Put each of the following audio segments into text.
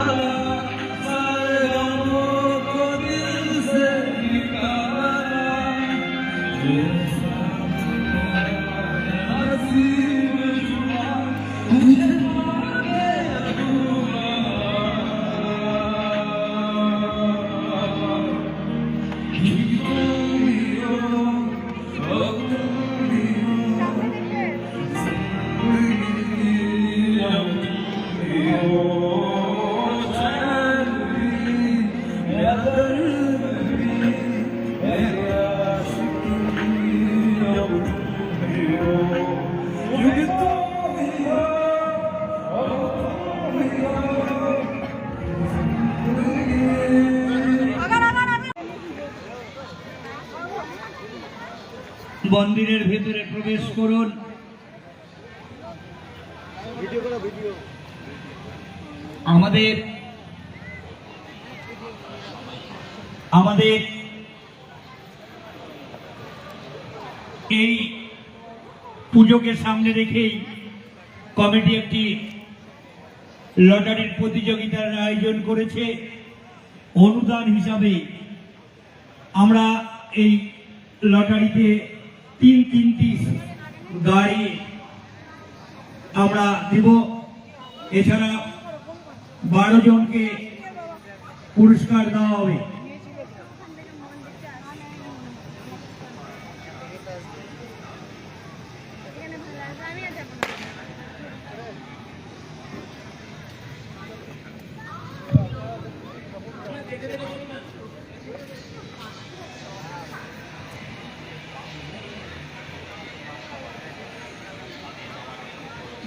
Oh. মন্দিরের ভেতরে প্রবেশ করুন। আমাদের আমাদের এই পুজোকে সামনে রেখেই কমিটি একটি লটারির প্রতিযোগিতার আয়োজন করেছে। অনুদান হিসাবে আমরা এই লটারিতে তিন তিনটি গাড়ি আমরা দেব। এছাড়া বারো জনকে পুরস্কার দেওয়া হবে।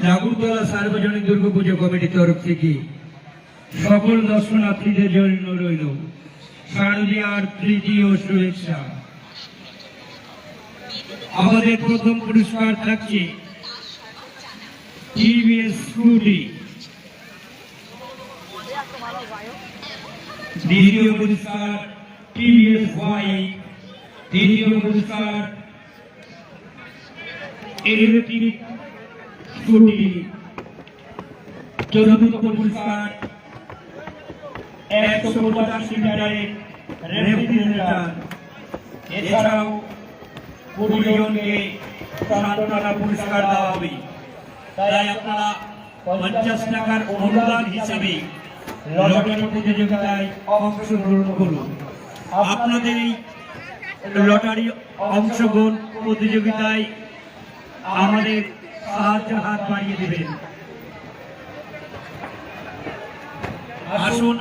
নাগরদোলা সার্বজনীন দুর্গাপুজো কমিটির তরফ থেকে সকল দর্শনার্থীদের জন্য রইল শারদীয়ার তৃতীয় শুভেচ্ছা। আমাদের প্রথম পুরস্কার থাকছে টিভিএস স্কুটি। দ্বিতীয় পুরস্কার টিভিএস ওয়াই। তৃতীয় পুরস্কার চতুর্থ পুরস্কার একশো পঞ্চাশ লিটারের রেফ্রিজারেটর। এছাড়াও কুড়ি জনকে সান্ত্বনা পুরস্কার দেওয়া হবে। তাই আপনারা পঞ্চাশ টাকার অনুদান হিসেবে লটারি প্রতিযোগিতায় অংশগ্রহণ করুন। আপনাদের এই লটারি অংশগ্রহণ প্রতিযোগিতায় আমাদের সাহায্য হাত বাড়িয়ে দেবেন। আসুন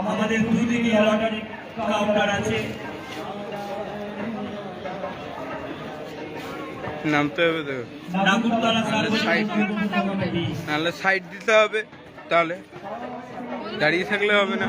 আমাদের দুদিকে লটারি কাউন্টার আছে। নামতে হবে তো। নাগুরতলা সার্বজনীন নাহলে সাইড দিতে হবে। তাহলে দাঁড়িয়ে থাকলে হবে না